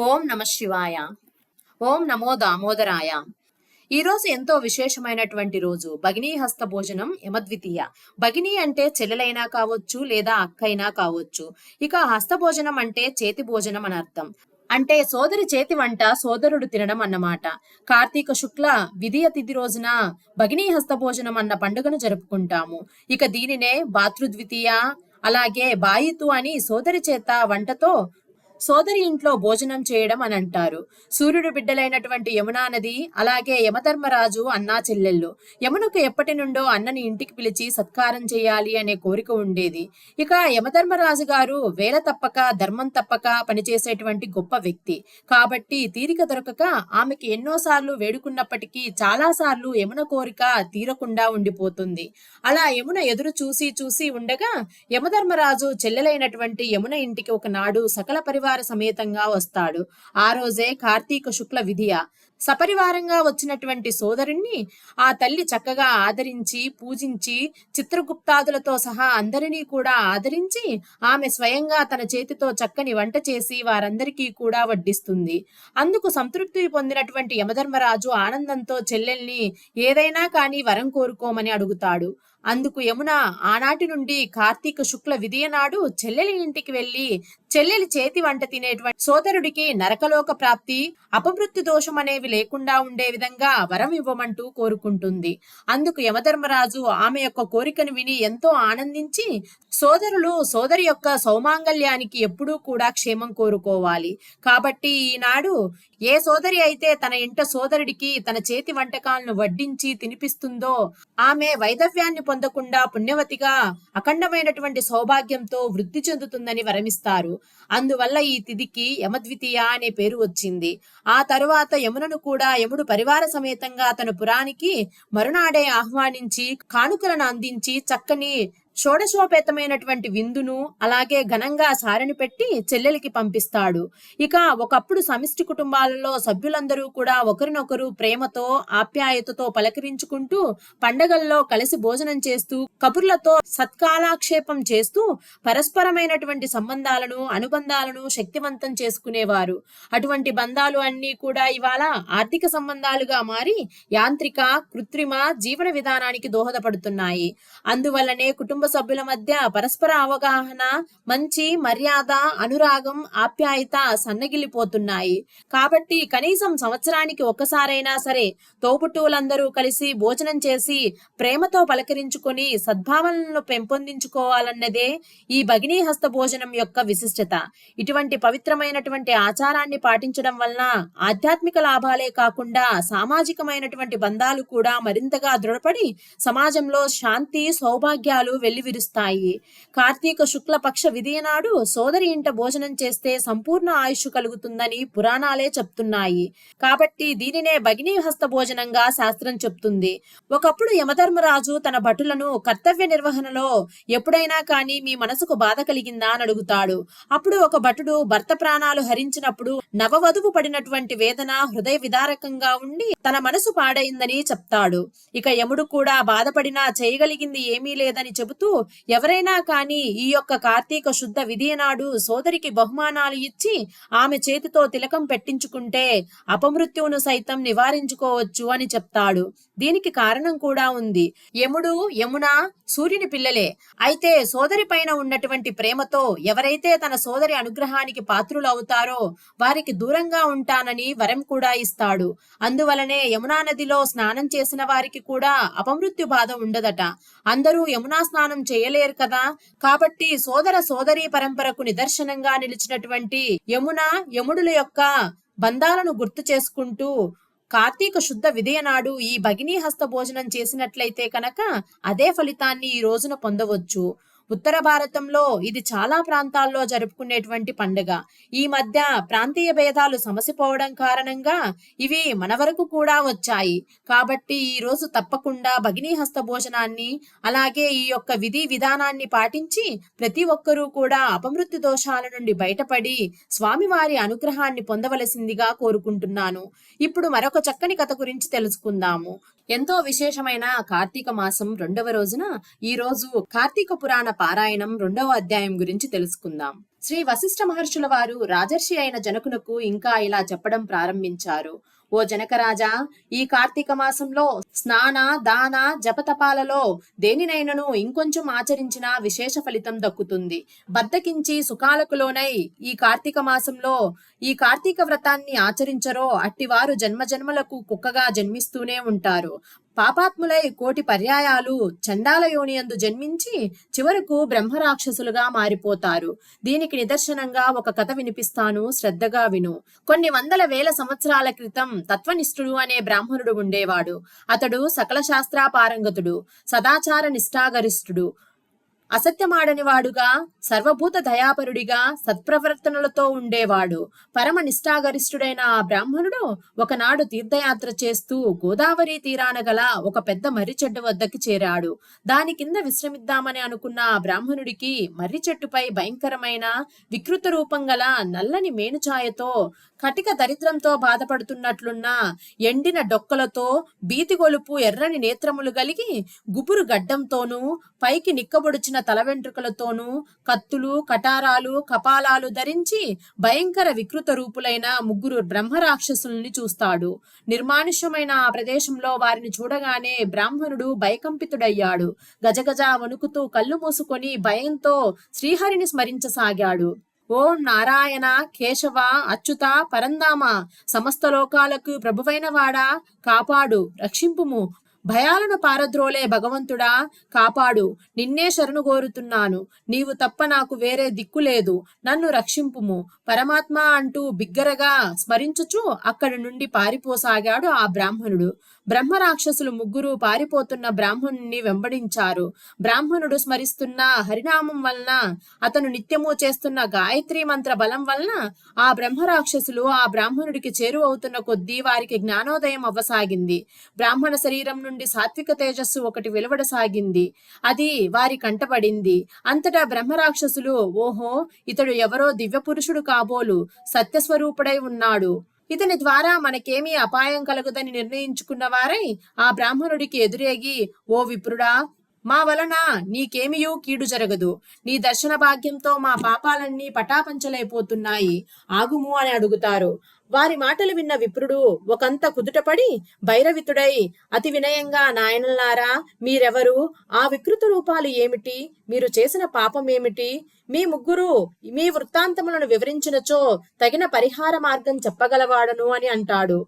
ఓం నమ శివాయ. ఓం నమో దామోదరాయ. ఈ రోజు ఎంతో విశేషమైనటువంటి రోజు. భగినీ హస్త భోజనం యమద్వితీయ. భగిని అంటే చెల్లెలైనా కావచ్చు లేదా అక్కైనా కావచ్చు. ఇక హస్త భోజనం అంటే చేతి భోజనం అని అర్థం. అంటే సోదరి చేతి వంట సోదరుడు తినడం అన్నమాట. కార్తీక శుక్ల విధియ తిథి రోజున భగినీ హస్త భోజనం అన్న పండుగను జరుపుకుంటాము. ఇక దీనినే భాతృద్వితీయ అలాగే బాయితు అని సోదరి చేత వంటతో సోదరి ఇంట్లో భోజనం చేయడం అని అంటారు. సూర్యుడు బిడ్డలైనటువంటి యమునా నది అలాగే యమధర్మరాజు అన్నా చెల్లెళ్ళు. యమునకు ఎప్పటి నుండో అన్నని ఇంటికి పిలిచి సత్కారం చేయాలి అనే కోరిక ఉండేది. ఇక యమధర్మరాజు గారు వేల తప్పక ధర్మం తప్పక పనిచేసేటువంటి గొప్ప వ్యక్తి. కాబట్టి తీరిక దొరకక ఆమెకి ఎన్నోసార్లు వేడుకున్నప్పటికీ చాలా సార్లు యమున కోరిక తీరకుండా ఉండిపోతుంది. అలా యమున ఎదురు చూసి చూసి ఉండగా యమధర్మరాజు చెల్లెలైనటువంటి యమున ఇంటికి ఒకనాడు సకల పరివారం సమేతంగా వస్తాడు. ఆ రోజే కార్తీక శుక్ల విధియ. సపరివారంగా వచ్చినటువంటి సోదరుణ్ణి ఆ తల్లి చక్కగా ఆదరించి పూజించి చిత్రగుప్తాదులతో సహా అందరినీ కూడా ఆదరించి ఆమె స్వయంగా తన చేతితో చక్కని వంట చేసి వారందరికీ కూడా వడ్డిస్తుంది. అందుకు సంతృప్తి పొందినటువంటి యమధర్మరాజు ఆనందంతో చెల్లెల్ని ఏదైనా కానీ వరం కోరుకోమని అడుగుతాడు. అందుకు యమున ఆనాటి నుండి కార్తీక శుక్ల విధియనాడు చెల్లెలి ఇంటికి వెళ్ళి చెల్లెలి చేతి వంట తినేటువంటి సోదరుడికి నరకలోక ప్రాప్తి అపమృత్యు దోషం అనేవి లేకుండా ఉండే విధంగా వరం ఇవ్వమంటూ కోరుకుంటుంది. అందుకు యమధర్మరాజు ఆమె యొక్క కోరికను విని ఎంతో ఆనందించి సోదరులు సోదరి యొక్క సౌమాంగల్యానికి ఎప్పుడూ కూడా క్షేమం కోరుకోవాలి. కాబట్టి ఈనాడు ఏ సోదరి అయితే తన ఇంట సోదరుడికి తన చేతి వంటకాలను వడ్డించి తినిపిస్తుందో ఆమె వైదవ్యాన్ని పొందకుండా పుణ్యవతిగా అఖండమైనటువంటి సౌభాగ్యంతో వృద్ధి చెందుతుందని వరమిస్తారు. అందువల్ల ఈ తిథికి యమద్వితీయ అనే పేరు వచ్చింది. ఆ తరువాత యమునను కూడా యముడు పరివార సమేతంగా తన పురానికి మరునాడే ఆహ్వానించి కానుకలను అందించి చక్కని షోడశోపేతమైనటువంటి విందును అలాగే ఘనంగా సారని పెట్టి చెల్లెలికి పంపిస్తాడు. ఇక ఒకప్పుడు సమిష్టి కుటుంబాలలో సభ్యులందరూ కూడా ఒకరినొకరు ప్రేమతో ఆప్యాయతతో పలకరించుకుంటూ పండగల్లో కలిసి భోజనం చేస్తూ కబుర్లతో సత్కాలాక్షేపం చేస్తూ పరస్పరమైనటువంటి సంబంధాలను అనుబంధాలను శక్తివంతం చేసుకునేవారు. అటువంటి బంధాలు అన్నీ కూడా ఇవాళ ఆర్థిక సంబంధాలుగా మారి యాంత్రిక కృత్రిమ జీవన విధానానికి దోహదపడుతున్నాయి. అందువల్లనే కుటుంబ సభ్యుల మధ్య పరస్పర అవగాహన మంచి మర్యాద అనురాగం ఆప్యాయత సన్నగిలిపోతున్నాయి కాబట్టి కనీసం సంవత్సరానికి ఒక్కసారైనా సరే తోబుట్టువులందరూ కలిసి భోజనం చేసి ప్రేమతో పలకరించుకొని సద్భావనలను పెంపొందించుకోవాలన్నదే ఈ భగినీ హస్త భోజనం యొక్క విశిష్టత. ఇటువంటి పవిత్రమైనటువంటి ఆచారాన్ని పాటించడం వలన ఆధ్యాత్మిక లాభాలే కాకుండా సామాజికమైనటువంటి బంధాలు కూడా మరింతగా దృఢపడి సమాజంలో శాంతి సౌభాగ్యాలు వెలివిరుస్తాయి. కార్తీక శుక్ల పక్ష సోదరి ఇంట భోజనం చేస్తే సంపూర్ణ ఆయుష్ కలుగుతుందని పురాణాలే చెప్తున్నాయి. కాబట్టి దీనినే భగినీ హస్త భోజనంగా శాస్త్రం చెప్తుంది. ఒకప్పుడు యమధర్మరాజు తన భటులను కర్తవ్య నిర్వహణలో ఎప్పుడైనా కానీ మీ మనసుకు బాధ కలిగిందా అని అడుగుతాడు. అప్పుడు ఒక భటుడు భర్త ప్రాణాలు హరించినప్పుడు నవవధువు పడినటువంటి వేదన హృదయ విదారకంగా ఉండి తన మనసు పాడైందని చెప్తాడు. ఇక యముడు కూడా బాధపడినా చేయగలిగింది ఏమీ లేదని చెబుతూ ఎవరైనా కానీ ఈ యొక్క కార్తీక శుద్ధ విధియ నాడు సోదరికి బహుమానాలు ఇచ్చి ఆమె చేతితో తిలకం పెట్టించుకుంటే అపమృత్యువును సైతం నివారించుకోవచ్చు అని చెప్తాడు. దీనికి కారణం కూడా ఉంది. యముడు యమున సూర్యుని పిల్లలే. అయితే సోదరి పైన ఉన్నటువంటి ప్రేమతో ఎవరైతే తన సోదరి అనుగ్రహానికి పాత్రులు అవుతారో వారికి దూరంగా ఉంటానని వరం కూడా ఇస్తాడు. అందువలనే యమునా నదిలో స్నానం చేసిన వారికి కూడా అపమృత్యు బాధ ఉండదట. అందరూ యమునా స్నానం చేయలేరు కదా. కాబట్టి సోదర సోదరీ పరంపరకు నిదర్శనంగా నిలిచినటువంటి యమున యముడుల యొక్క బంధాలను గుర్తు చేసుకుంటూ కార్తీక శుద్ధ విదయనాడు ఈ భగినీ హస్త భోజనం చేసినట్లయితే కనుక అదే ఫలితాన్ని ఈ రోజున పొందవచ్చు. ఉత్తర భారతంలో ఇది చాలా ప్రాంతాల్లో జరుపుకునేటువంటి పండుగ. ఈ మధ్య ప్రాంతీయ భేదాలు సమసిపోవడం కారణంగా ఇవి మన వరకు కూడా వచ్చాయి. కాబట్టి ఈ రోజు తప్పకుండా భగినీ హస్త భోజనాన్ని అలాగే ఈ యొక్క విధి విధానాన్ని పాటించి ప్రతి ఒక్కరూ కూడా అపమృత్యు దోషాల నుండి బయటపడి స్వామివారి అనుగ్రహాన్ని పొందవలసిందిగా కోరుకుంటున్నాను. ఇప్పుడు మరొక చక్కని కథ గురించి తెలుసుకుందాము. ఎంతో విశేషమైన కార్తీక మాసం రెండవ రోజున ఈ రోజు కార్తీక పురాణ పారాయణం రెండవ అధ్యాయం గురించి తెలుసుకుందాం. శ్రీ వశిష్ఠ మహర్షుల వారు రాజర్షి అయిన జనకునకు ఇంకా ఇలా చెప్పడం ప్రారంభించారు. ఓ జనకరాజా ఈ కార్తీక మాసంలో స్నాన దాన జపతపాలలో దేనినైనను ఇంకొంచెం ఆచరించిన విశేష ఫలితం దక్కుతుంది. బద్దకించి సుఖాలకు లోనై ఈ కార్తీక మాసంలో ఈ కార్తీక వ్రతాన్ని ఆచరించరో అట్టివారు జన్మజన్మలకు కుక్కగా జన్మిస్తూనే ఉంటారు. పాపాత్ములై కోటి పర్యాయాలు చండాల యోనియందు జన్మించి చివరకు బ్రహ్మరాక్షసులుగా మారిపోతారు. దీనికి నిదర్శనంగా ఒక కథ వినిపిస్తాను. శ్రద్ధగా విను. కొన్ని వందల వేల సంవత్సరాల క్రితం తత్వనిష్ఠుడు అనే బ్రాహ్మణుడు ఉండేవాడు. అతడు సకల శాస్త్ర పారంగతుడు సదాచార నిష్ఠాగరిష్ఠుడు. అసత్యమాడని వాడుగా సర్వభూత దయాపరుడిగా సత్ప్రవర్తనలతో ఉండేవాడు. పరమ నిష్ఠాగరిష్ఠుడైన ఆ బ్రాహ్మణుడు ఒకనాడు తీర్థయాత్ర చేస్తూ గోదావరి తీరాన గల ఒక పెద్ద మర్రి చెట్టు వద్దకు చేరాడు. దాని కింద విశ్రమిద్దామని అనుకున్న ఆ బ్రాహ్మణుడికి మర్రి చెట్టుపై భయంకరమైన వికృత రూపం గల నల్లని మేనుఛాయతో కటిక దరిద్రంతో బాధపడుతున్నట్లున్న ఎండిన డొక్కలతో బీతిగొలుపు ఎర్రని నేత్రములు కలిగి గుబురు గడ్డంతోనూ పైకి నిక్కబొడిచిన తల వెంట్రుకలతోనూ కత్తులు కటారాలు కపాలాలు ధరించి భయంకర వికృత రూపులైన ముగ్గురు బ్రహ్మరాక్షసుల్ని చూస్తాడు. నిర్మానుష్యమైన ఆ ప్రదేశంలో వారిని చూడగానే బ్రాహ్మణుడు భయకంపితుడయ్యాడు. గజగజ వణుకుతూ కళ్ళు మూసుకొని భయంతో శ్రీహరిని స్మరించసాగాడు. ఓం నారాయణ కేశవ అచ్యుత పరందామ సమస్త లోకాలకు ప్రభువైన వాడా కాపాడు రక్షింపుము. భయాలను పారద్రోలే భగవంతుడా కాపాడు. నిన్నే శరణు కోరుతున్నాను. నీవు తప్ప నాకు వేరే దిక్కు లేదు. నన్ను రక్షింపుము. పరమాత్మ అంటూ బిగ్గరగా స్మరించుచు అక్కడి నుండి పారిపోసాగాడు ఆ బ్రాహ్మణుడు. బ్రహ్మ రాక్షసులు ముగ్గురు పారిపోతున్న బ్రాహ్మణుణ్ణి వెంబడించారు. బ్రాహ్మణుడు స్మరిస్తున్న హరినామం వలన అతను నిత్యము చేస్తున్న గాయత్రి మంత్ర బలం వలన ఆ బ్రహ్మరాక్షసులు ఆ బ్రాహ్మణుడికి చేరువవుతున్న కొద్దీ వారికి జ్ఞానోదయం అవ్వసాగింది. బ్రాహ్మణ శరీరం నుండి సాత్విక తేజస్సు ఒకటి వెలువడసాగింది. అది వారి కంటపడింది. అంతటా బ్రహ్మరాక్షసులు ఓహో ఇతడు ఎవరో దివ్య పురుషుడు కాబోలు సత్యస్వరూపుడై ఉన్నాడు. ఇతని ద్వారా మనకేమీ అపాయం కలుగుదని నిర్ణయించుకున్న వారై ఆ బ్రాహ్మణుడికి ఎదురేగి ఓ విప్రుడా మా వలన నీకేమియూ కీడు జరగదు. నీ దర్శన భాగ్యంతో మా పాపాలన్నీ పటాపంచలైపోతున్నాయి. ఆగుము అని అడుగుతారు. వారి మాటలు విన్న విప్రుడు ఒకంత కుదుటపడి భైరవితుడై అతి వినయంగా నాయనలారా మీరెవరు? ఆ వికృత రూపాలు ఏమిటి? మీరు చేసిన పాపం ఏమిటి? మీ ముగ్గురు మీ వృత్తాంతములను వివరించినచో తగిన పరిహార మార్గం చెప్పగలవాడను అని అంటాడు.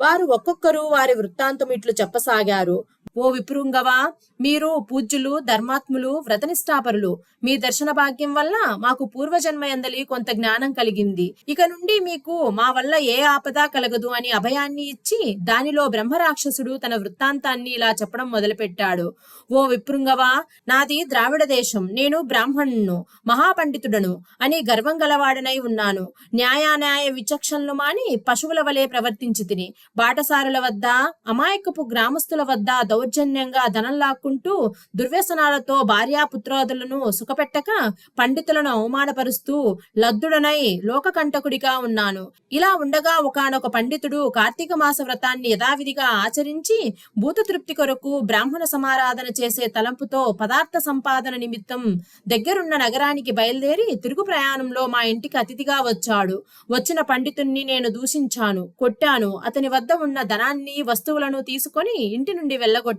వారు ఒక్కొక్కరు వారి వృత్తాంతం ఇట్లు చెప్పసాగారు. ఓ విప్రుంగవా? మీరు పూజ్యులు ధర్మాత్ములు వ్రతనిష్టాపరులు మీ దర్శన భాగ్యం వల్ల మాకు పూర్వజన్మ ఎందలి కొంత జ్ఞానం కలిగింది. ఇక నుండి మీకు మా వల్ల ఏ ఆపద కలగదు అని అభయాన్ని ఇచ్చి దానిలో బ్రహ్మరాక్షసుడు తన వృత్తాంతాన్ని ఇలా చెప్పడం మొదలుపెట్టాడు. ఓ విప్రుంగవా నాది ద్రావిడ దేశం. నేను బ్రాహ్మణును మహాపండితుడను అని గర్వం గలవాడనై ఉన్నాను. న్యాయాన్యాయ విచక్షణలు మాని పశువుల వలె ప్రవర్తించి తిని బాటసారుల వద్ద అమాయకపు గ్రామస్తుల వద్ద దౌర్జన్యంగా ధనం లాక్కుంటూ దుర్వ్యసనాలతో భార్యాపుత్రాదులను సుఖపెట్టక పండితులను అవమానపరుస్తూ లద్దుడనై లోకకంటకుడిగా ఉన్నాను. ఇలా ఉండగా ఒకనొక పండితుడు కార్తీక మాస వ్రతాన్ని యథావిధిగా ఆచరించి భూత తృప్తి కొరకు బ్రాహ్మణ సమారాధన చేసే తలంపుతో పదార్థ సంపాదన నిమిత్తం దగ్గరున్న నగరానికి బయలుదేరి తిరుగు ప్రయాణంలో మా ఇంటికి అతిథిగా వచ్చాడు. వచ్చిన పండితుణ్ణి నేను దూషించాను కొట్టాను. అతని వద్ద ఉన్న ధనాన్ని వస్తువులను తీసుకొని ఇంటి నుండి వెళ్ళగొట్టాను.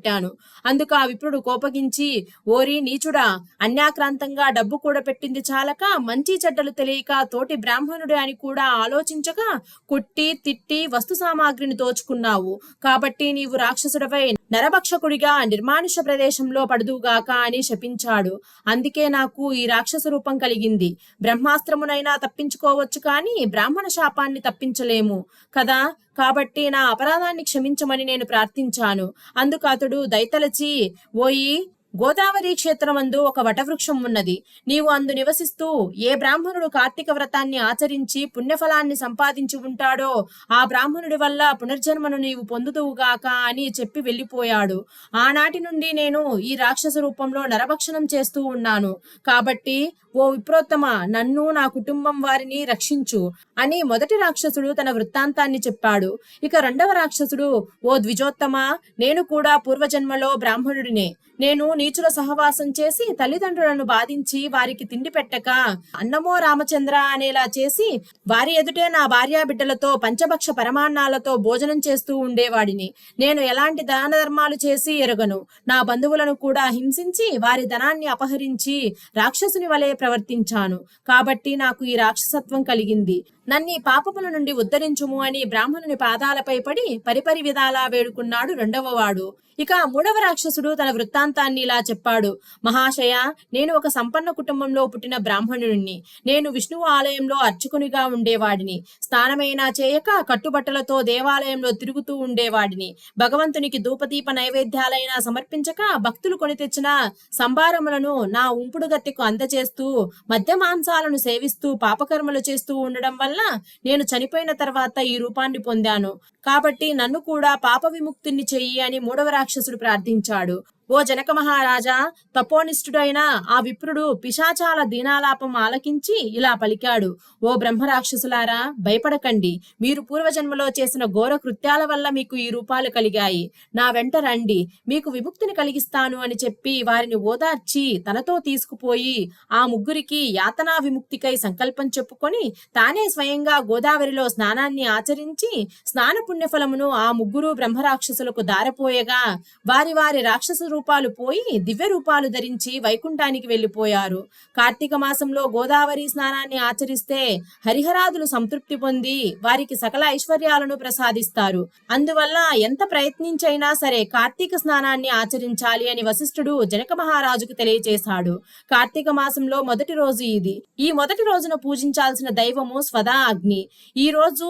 అందుకు ఆ విప్రుడు కోపగించి ఓరి నీచుడా అన్యాక్రాంతంగా డబ్బు కూడా పెట్టింది చాలక మంచి చెడ్డలు తెలియక తోటి బ్రాహ్మణుడు అని కూడా ఆలోచించక కొట్టి తిట్టి వస్తు సామాగ్రిని దోచుకున్నావు. కాబట్టి నీవు రాక్షసుడవై నరభక్షకుడిగా నిర్మానుష ప్రదేశంలో పడుదుగాక అని శపించాడు. అందుకే నాకు ఈ రాక్షస రూపం కలిగింది. బ్రహ్మాస్త్రమునైనా తప్పించుకోవచ్చు కానీ బ్రాహ్మణ శాపాన్ని తప్పించలేము కదా? కాబట్టి నా అపరాధాన్ని క్షమించమని నేను ప్రార్థించాను. అందుకు అతడు దయతలచి ఓయి గోదావరి క్షేత్రమందు ఒక వటవృక్షం ఉన్నది. నీవు అందు నివసిస్తూ ఏ బ్రాహ్మణుడు కార్తీక వ్రతాన్ని ఆచరించి పుణ్యఫలాన్ని సంపాదించి ఉంటాడో ఆ బ్రాహ్మణుడి వల్ల పునర్జన్మను నీవు పొందుదువుగాక అని చెప్పి వెళ్ళిపోయాడు. ఆనాటి నుండి నేను ఈ రాక్షస రూపంలో నరభక్షణం చేస్తూ ఉన్నాను. కాబట్టి ఓ విప్రోత్తమ నన్ను నా కుటుంబం వారిని రక్షించు అని మొదటి రాక్షసుడు తన వృత్తాంతాన్ని చెప్పాడు. ఇక రెండవ రాక్షసుడు ఓ ద్విజోత్తమ నేను కూడా పూర్వజన్మలో బ్రాహ్మణుడినే. నేను నీచుల సహవాసం చేసి తల్లిదండ్రులను బాధించి వారికి తిండి పెట్టక అన్నమో రామచంద్ర అనేలా చేసి వారి ఎదుటే నా భార్యా బిడ్డలతో పంచభక్ష పరమాన్నాలతో భోజనం చేస్తూ ఉండేవాడిని. నేను ఎలాంటి దాన ధర్మాలు చేసి ఎరగను. నా బంధువులను కూడా హింసించి వారి ధనాన్ని అపహరించి రాక్షసుని వలె ప్రవర్తించాను. కాబట్టి నాకు ఈ రాక్షసత్వం కలిగింది. నన్ను పాపముల నుండి ఉద్ధరించుము అని బ్రాహ్మణుని పాదాలపై పడి పరిపరి విధాలా వేడుకున్నాడు రెండవ వాడు. ఇక మూడవ రాక్షసుడు తన వృత్తాంతాన్ని ఇలా చెప్పాడు. మహాశయ నేను ఒక సంపన్న కుటుంబంలో పుట్టిన బ్రాహ్మణుడిని. నేను విష్ణువు ఆలయంలో అర్చకునిగా ఉండేవాడిని. స్నానమైనా చేయక కట్టుబట్టలతో దేవాలయంలో తిరుగుతూ ఉండేవాడిని. భగవంతునికి ధూపదీప నైవేద్యాలైనా సమర్పించక భక్తులు కొని తెచ్చిన సంభారములను నా ఉంపుడు అందచేస్తూ అందజేస్తూ మద్య మాంసాలను సేవిస్తూ పాపకర్మలు చేస్తూ ఉండడం వల్ల నేను చనిపోయిన తర్వాత ఈ రూపాన్ని పొందాను. కాబట్టి నన్ను కూడా పాప విముక్తిని చెయ్యి అని మూడవ రాక్షసుడు ప్రార్థించాడు. ఓ జనక మహారాజా తపోనిష్ఠుడైన ఆ విప్రుడు పిశాచాల దీనాలాపం ఆలకించి ఇలా పలికాడు. ఓ బ్రహ్మరాక్షసులారా భయపడకండి. మీరు పూర్వజన్మలో చేసిన ఘోర కృత్యాల వల్ల మీకు ఈ రూపాలు కలిగాయి. నా వెంట రండి. మీకు విముక్తిని కలిగిస్తాను అని చెప్పి వారిని ఓదార్చి తనతో తీసుకుపోయి ఆ ముగ్గురికి యాతనా విముక్తికై సంకల్పం చెప్పుకొని తానే స్వయంగా గోదావరిలో స్నానాన్ని ఆచరించి స్నాన పుణ్యఫలమును ఆ ముగ్గురు బ్రహ్మరాక్షసులకు దారపోయగా వారి వారి రాక్షసు రూపాలు పోయి దివ్య రూపాలు ధరించి వైకుంఠానికి వెళ్ళిపోయారు. కార్తీక మాసంలో గోదావరి స్నానాన్ని ఆచరిస్తే హరిహరాదులు సంతృప్తి పొంది వారికి సకల ఐశ్వర్యాలను ప్రసాదిస్తారు. అందువల్ల ఎంత ప్రయత్నించైనా సరే కార్తీక స్నానాన్ని ఆచరించాలి అని వశిష్ఠుడు జనక మహారాజుకు తెలియజేశాడు. కార్తీక మాసంలో మొదటి రోజు ఇది. ఈ మొదటి రోజున పూజించాల్సిన దైవము స్వదా అగ్ని. ఈ రోజు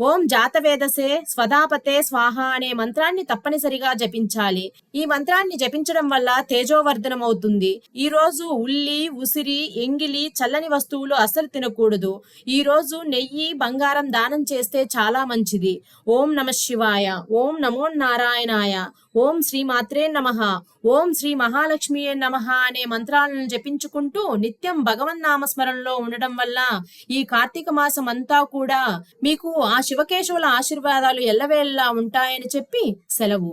ఓం జాతవేదసే స్వదాపతే స్వాహ అనే మంత్రాన్ని తప్పనిసరిగా జపించాలి. ఈ మంత్రాన్ని జపించడం వల్ల తేజోవర్ధనం అవుతుంది ఈ రోజు ఉల్లి ఉసిరి ఎంగిలి చల్లని వస్తువులు అస్సలు తినకూడదు. ఈ రోజు నెయ్యి బంగారం దానం చేస్తే చాలా మంచిది. ఓం నమ శివాయ ఓం నమో నారాయణాయ ఓం శ్రీ మాత్రే నమ. ఓం శ్రీ మహాలక్ష్మియే నమః అనే మంత్రాలను జపించుకుంటూ నిత్యం భగవన్నామస్మరణలో ఉండడం వల్ల ఈ కార్తీక మాసం అంతా కూడా మీకు ఆ శివకేశవుల ఆశీర్వాదాలు ఎల్లవేళలా ఉంటాయని చెప్పి సెలవు.